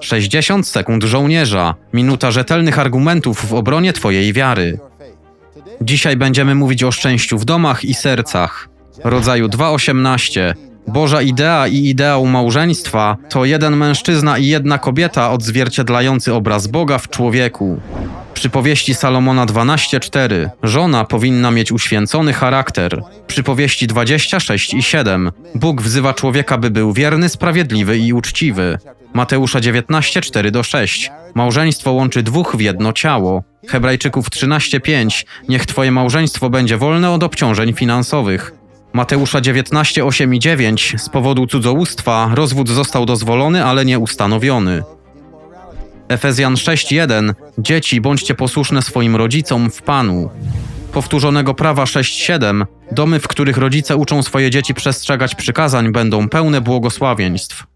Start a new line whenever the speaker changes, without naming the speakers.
60 sekund żołnierza. Minuta rzetelnych argumentów w obronie Twojej wiary. Dzisiaj będziemy mówić o szczęściu w domach i sercach. Rodzaju 2.18. Boża idea i ideał małżeństwa to jeden mężczyzna i jedna kobieta odzwierciedlający obraz Boga w człowieku. Przypowieści Salomona 12:4. Żona powinna mieć uświęcony charakter. Przypowieści 26 i 7. Bóg wzywa człowieka, by był wierny, sprawiedliwy i uczciwy. Mateusza 19:4 do 6. Małżeństwo łączy dwóch w jedno ciało. Hebrajczyków 13:5. Niech twoje małżeństwo będzie wolne od obciążeń finansowych. Mateusza 19, 8 i 9 z powodu cudzołóstwa rozwód został dozwolony, ale nie ustanowiony. Efezjan 6:1 Dzieci bądźcie posłuszne swoim rodzicom w Panu. Powtórzonego prawa 6:7 Domy, w których rodzice uczą swoje dzieci przestrzegać przykazań, będą pełne błogosławieństw.